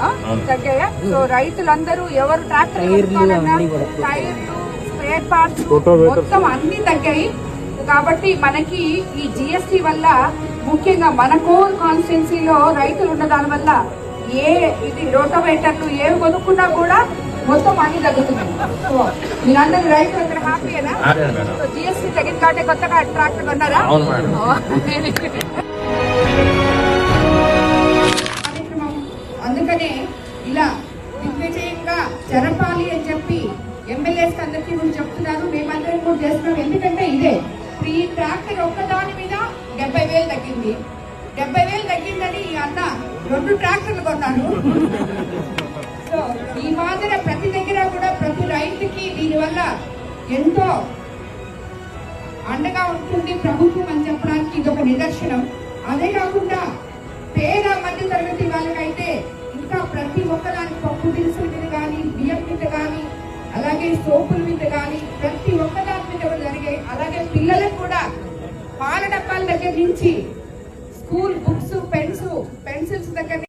ఆ? తగ్గాయా సో రైతులందరూ ఎవరు ట్రాక్టర్ కొనుక్కోవాలన్నా టైర్లు స్పేర్ పార్ట్స్ మొత్తం అన్ని తగ్గాయి. కాబట్టి మనకి ఈ జిఎస్టి వల్ల ముఖ్యంగా మన కోర్ కాన్స్టిట్యున్సీలో రైతులు ఉన్న దాని వల్ల ఏ ఇది రోటోవేటర్లు ఏవి కొనుక్కున్నా కూడా మొత్తం అన్ని తగ్గుతున్నాయి. సో మీరందరూ రైతులు ఇక్కడ హ్యాపీయేనా అదే మేడం. సో జిఎస్టీ తగ్గిన కాబట్టి కొత్తగా ట్రాక్టర్ కొన్నారా? అందుకనే ఇలా దిగ్విజయంగా జరపాలి అని చెప్పి ఎమ్మెల్యేస్ అందరికీ కూడా చెప్తున్నారు. మేమందరం కూడా చేస్తున్నాం. ఎందుకంటే ఇదే ఈ ట్రాక్టర్ ఒక్కదాని మీద డెబ్బై వేలు తగ్గింది. డెబ్బై వేలు తగ్గిందని ఈ అన్న రెండు ట్రాక్టర్లు కొన్నాను సో ఈ మాదిరి ప్రతి దగ్గర కూడా ప్రతి రైతుకి దీనివల్ల ఎంతో అండగా ఉంటుంది ప్రభుత్వం అని చెప్పడానికి ఇది ఒక నిదర్శనం. అదే కాకుండా పేద మధ్య తరగతి వాళ్ళకైతే ఇంకా ప్రతి ఒక్కదాని పప్పు దినుసుల మీద కానీ బియ్యం మీద కానీ అలాగే సోపుల మీద కానీ ప్రతి ఒక్కదాని మీద జరిగాయి అలాగే పిల్లలకు కూడా పాల డబ్బాల దగ్గర నుంచి స్కూల్ బుక్స్ పెన్స్ పెన్సిల్స్ దగ్గర